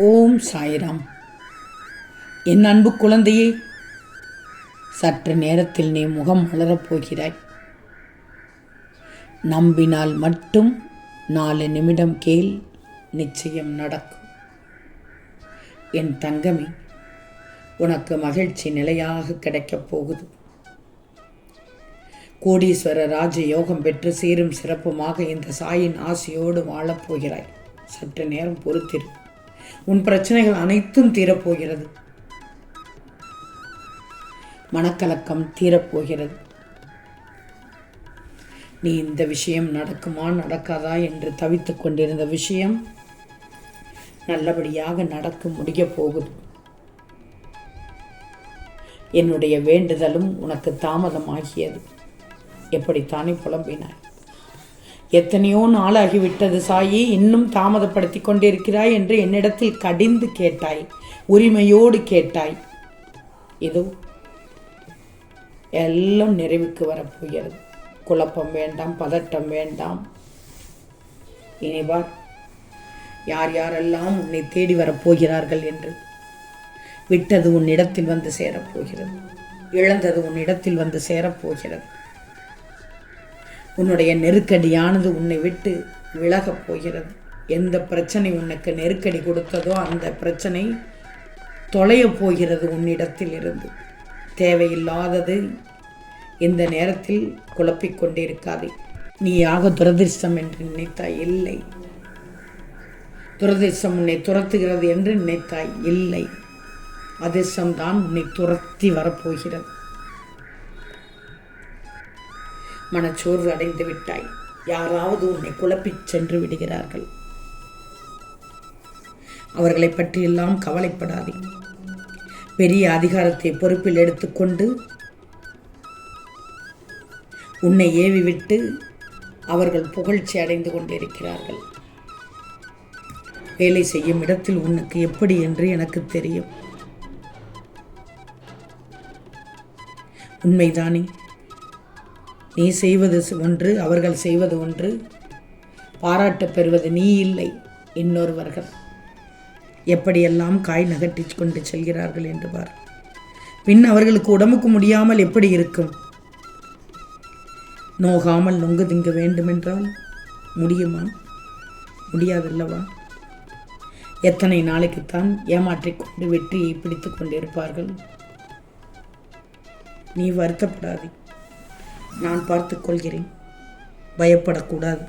ஓம் சாய்ராம். என் அன்பு குழந்தையே சற்று நேரத்தில் நீ முகம் மலரப்போகிறாய் நம்பினால் மட்டும் நாலு நிமிடம் கேள் நிச்சயம் நடக்கும். என் தங்கமே உனக்கு மகிழ்ச்சி நிலையாக கிடைக்கப் போகுது. கோடீஸ்வர ராஜ யோகம் பெற்று சீரும் சிறப்புமாக இந்த சாயின் ஆசையோடு வாழப் போகிறாய். சற்று நேரம் பொறுத்திரு. உன் பிரச்சனைகள் அனைத்தும் தீரப்போகிறது. மனக்கலக்கம் தீரப்போகிறது. நீ இந்த விஷயம் நடக்குமா நடக்காதா என்று தவித்துக் கொண்டிருந்த விஷயம் நல்லபடியாக நடக்க முடிய போகுது. என்னுடைய வேண்டுதலும் உனக்கு தாமதமாகியது. எப்படித்தானே புலம்பினாய். எத்தனையோ நாளாகிவிட்டது சாயி இன்னும் தாமதப்படுத்தி கொண்டிருக்கிறாய் என்று என்னிடத்தில் கடிந்து கேட்டாய் உரிமையோடு கேட்டாய். இதோ எல்லாம் நிறைவுக்கு வரப்போகிறது. குழப்பம் வேண்டாம் பதட்டம் வேண்டாம். இனிவா யார் யாரெல்லாம் உன்னை தேடி வரப்போகிறார்கள் என்று. விட்டது உன் இடத்தில் வந்து சேரப்போகிறது. இழந்தது உன் இடத்தில் வந்து சேரப்போகிறது. உன்னுடைய நெருக்கடியானது உன்னை விட்டு விலகப் போகிறது. எந்த பிரச்சனை உனக்கு நெருக்கடி கொடுத்ததோ அந்த பிரச்சனை தொலையப் போகிறது உன்னிடத்தில் இருந்து தேவையில்லாதது இந்த நேரத்தில் குழப்பிக் கொண்டிருக்காதே. நீயாக துரதிர்ஷ்டம் என்று நினைத்தாய்? இல்லை. துரதிர்ஷ்டம் உன்னை துரத்துகிறது என்று நினைத்தாய்? இல்லை. அதிர்ஷ்டம்தான் உன்னை துரத்தி வரப்போகிறது. மனச்சோர்வு அடைந்து விட்டாய். யாராவது உன்னை குழப்பிச் சென்று விடுகிறார்கள். அவர்களை பற்றியெல்லாம் கவலைப்படாதே. பெரிய அதிகாரத்தை பொறுப்பில் எடுத்துக்கொண்டு உன்னை ஏவிவிட்டு அவர்கள் புகழ்ச்சி அடைந்து கொண்டிருக்கிறார்கள். வேலை செய்யும் இடத்தில் உனக்கு எப்படி என்று எனக்கு தெரியும். உண்மைதானே? நீ செய்வது ஒன்று அவர்கள் செய்வது ஒன்று. பாராட்டு பெறுவது நீ இல்லை இன்னொருவர்கள். எப்படியெல்லாம் காய் நகட்டி கொண்டு செல்கிறார்கள் என்று பார். பின் அவர்களுக்கு உடம்புக்கு முடியாமல் எப்படி இருக்கும்? நோகாமல் நொங்கு திங்க வேண்டுமென்றால் முடியுமா? முடியாதல்லவா? எத்தனை நாளைக்குத்தான் ஏமாற்றிக் கொண்டு வெற்றியை பிடித்து கொண்டிருப்பார்கள்? நீ வருத்தப்படாதே. நான் பார்த்துக்கொள்கிறேன் பயப்படக்கூடாது.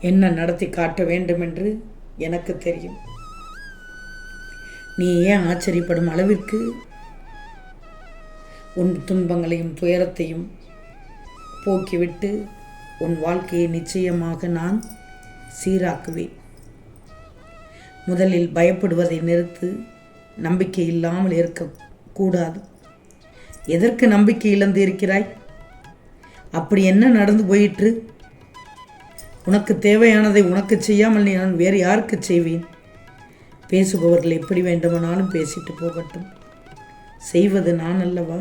என்ன நடத்தி காட்ட வேண்டும் என்று எனக்கு தெரியும். நீ ஏன் ஆச்சரியப்படும் அளவிற்கு உன் துன்பங்களையும் துயரத்தையும் போக்கிவிட்டு உன் வாழ்க்கையை நிச்சயமாக நான் சீராக்குவேன். முதலில் பயப்படுவதை நிறுத்து நம்பிக்கை இல்லாமல் இருக்கக்கூடாது. எதற்கு நம்பிக்கை இழந்து இருக்கிறாய்? அப்படி என்ன நடந்து போயிற்று? உனக்கு தேவையானதை உனக்கு செய்யாமல் நீ நான் வேறு யாருக்கு செய்வேன்? பேசுபவர்கள் எப்படி வேண்டுமானாலும் பேசிட்டு போகட்டும். செய்வது நான் அல்லவா?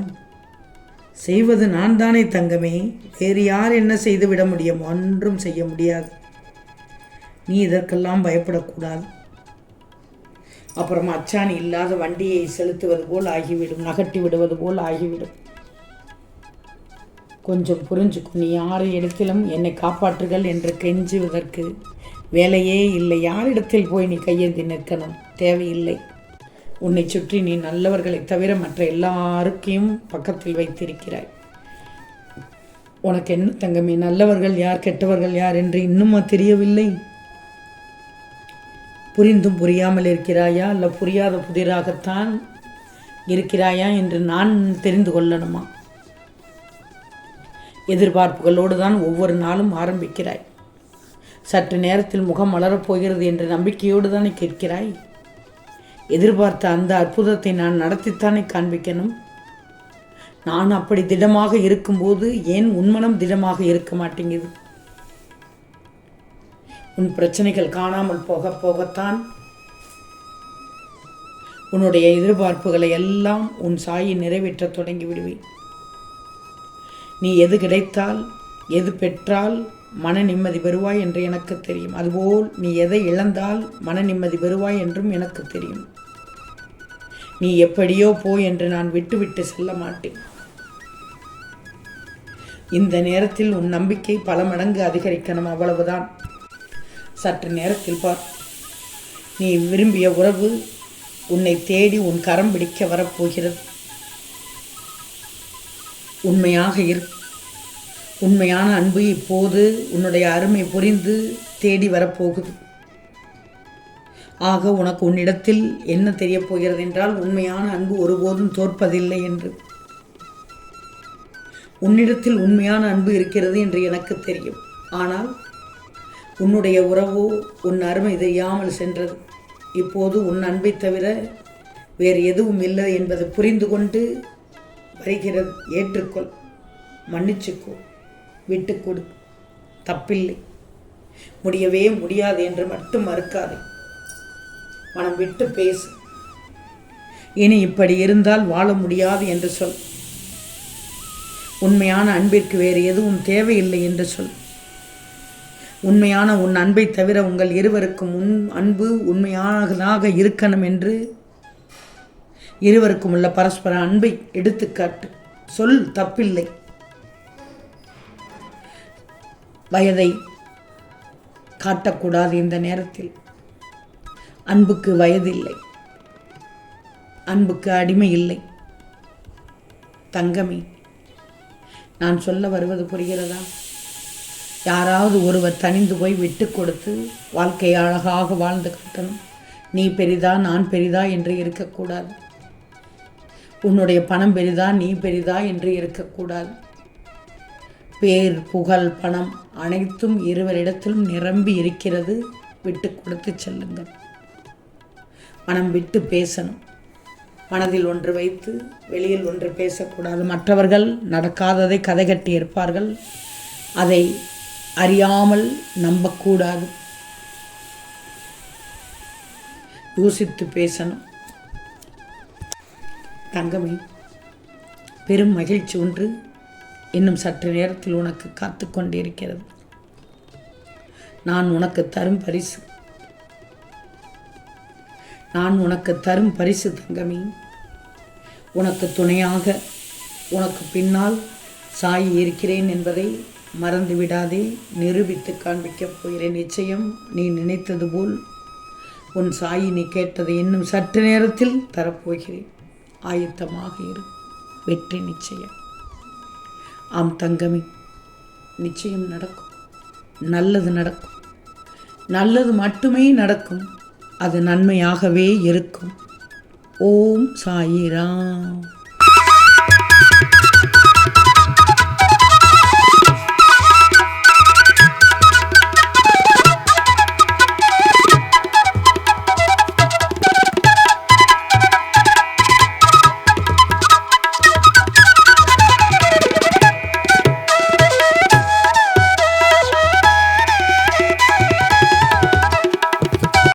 செய்வது நான் தானே தங்கமே. வேறு யார் என்ன செய்து விட முடியும்? ஒன்றும் செய்ய முடியாது. நீ இதற்கெல்லாம் பயப்படக்கூடாது. அப்புறம் அச்சாணி இல்லாத வண்டியை செலுத்துவது போல் ஆகிவிடும். நகட்டி விடுவது போல் ஆகிவிடும். கொஞ்சம் புரிஞ்சுக்கும் நீ யார் இடத்திலும் என்னை காப்பாற்றுகள் என்று கெஞ்சுவதற்கு வேலையே இல்லை. யாரிடத்தில் போய் நீ கையேந்தி நிற்கணும்? தேவையில்லை. உன்னை சுற்றி நீ நல்லவர்களை தவிர மற்ற எல்லாருக்கையும் பக்கத்தில் வைத்திருக்கிறாய். உனக்கு என்ன தங்கமே? நல்லவர்கள் யார் கெட்டவர்கள் யார் என்று இன்னுமா தெரியவில்லை? புரிந்தும் புரியாமல் இருக்கிறாயா? இல்லை புரியாத புதிராகத்தான் இருக்கிறாயா என்று நான் தெரிந்து கொள்ளணுமா? எதிர்பார்ப்புகளோடு தான் ஒவ்வொரு நாளும் ஆரம்பிக்கிறாய். சற்று நேரத்தில் முகம் மலரப் போகிறது என்ற நம்பிக்கையோடு தானே கேட்கிறாய்? எதிர்பார்த்த அந்த அற்புதத்தை நான் நடத்தித்தானே காண்பிக்கணும். நான் அப்படி திடமாக இருக்கும்போது ஏன் உன்மனம் திடமாக இருக்க மாட்டேங்குது? உன் பிரச்சனைகள் காணாமல் போக போகத்தான் உன்னுடைய எதிர்பார்ப்புகளை எல்லாம் உன் சாயை நிறைவேற்ற தொடங்கி விடுவேன். நீ எது கிடைத்தால் எது பெற்றால் மன நிம்மதி பெறுவாய் என்று எனக்கு தெரியும். அதுபோல் நீ எதை இழந்தால் மன நிம்மதி பெறுவாய் என்றும் எனக்கு தெரியும். நீ எப்படியோ போ என்று நான் விட்டுவிட்டு செல்ல மாட்டேன். இந்த நேரத்தில் உன் நம்பிக்கை பல மடங்கு அதிகரிக்கணும் அவ்வளவுதான். சற்று நேரத்தில் பார். நீ விரும்பிய உறவு உன்னை தேடி உன் கரம் பிடிக்க வரப்போகிறது. உண்மையாக இரு. உண்மையான அன்பு இப்போது உன்னுடைய அருமை புரிந்து தேடி வரப்போகுது. ஆக உனக்கு உன்னிடத்தில் என்ன தெரியப் போகிறது என்றால் உண்மையான அன்பு ஒருபோதும் தோற்பதில்லை என்று. உன்னிடத்தில் உண்மையான அன்பு இருக்கிறது என்று எனக்கு தெரியும். ஆனால் உன்னுடைய உறவோ உன் அருமை தெரியாமல் சென்றது. இப்போது உன் அன்பை தவிர வேறு எதுவும் இல்லை என்பதை புரிந்து கொண்டு வருகிறது. ஏற்றுக்கொள். மன்னிச்சுக்கோ. விட்டுக்கொடு. தப்பில்லை. முடியவே முடியாது என்று மட்டும் மறுக்காதே. மனம் விட்டு பேசு. இனி இப்படி இருந்தால் வாழ முடியாது என்று சொல். உண்மையான அன்பிற்கு வேறு எதுவும் தேவையில்லை என்று சொல். உண்மையான உன் அன்பை தவிர உங்கள் இருவருக்கும் உன் அன்பு உண்மையானதாக இருக்கணும் என்று இருவருக்கும் உள்ள பரஸ்பர அன்பை எடுத்துக்காட்டு. சொல் தப்பில்லை. வயதை காட்டக்கூடாது இந்த நேரத்தில். அன்புக்கு வயதில்லை. அன்புக்கு அடிமை இல்லை தங்கமே நான் சொல்ல வருவது புரிகிறதா? யாராவது ஒருவர் தனிந்து போய் விட்டு கொடுத்து வாழ்க்கையை அழகாக வாழ்ந்து காட்டணும். நீ பெரிதா நான் பெரிதா என்று இருக்கக்கூடாது. உன்னுடைய பணம் பெரிதா நீ பெரிதா என்று இருக்கக்கூடாது. பேர் புகழ் பணம் அனைத்தும் இருவரிடத்திலும் நிரம்பி இருக்கிறது. விட்டு கொடுத்து செல்லுங்கள். மனம் விட்டு பேசணும். மனதில் ஒன்று வைத்து வெளியில் ஒன்று பேசக்கூடாது. மற்றவர்கள் நடக்காததை கதை கட்டி இருப்பார்கள். அதை அறியாமல் நம்பக்கூடாது. யோசித்து பேசணும். தங்கமே பெரும் மகிழ்ச்சி ஒன்று இன்னும் சற்று நேரத்தில் உனக்கு காத்து கொண்டிருக்கிறது. நான் உனக்கு தரும் பரிசு. நான் உனக்கு தரும் பரிசு தங்கமே. உனக்கு துணையாக உனக்கு பின்னால் சாய் இருக்கிறேன் என்பதை மறந்து விடாதே நிரூபித்து காண்பிக்கப் போகிறேன். நிச்சயம் நீ நினைத்தது போல் உன் சாயி நீ கேட்டதை இன்னும் சற்று நேரத்தில் தரப்போகிறேன். ஆயத்தமாக இரு. வெற்றி நிச்சயம். ஆம் தங்கமே நிச்சயம் நடக்கும். நல்லது நடக்கும். நல்லது மட்டுமே நடக்கும். அது நன்மையாகவே இருக்கும். ஓம் சாயிராம்.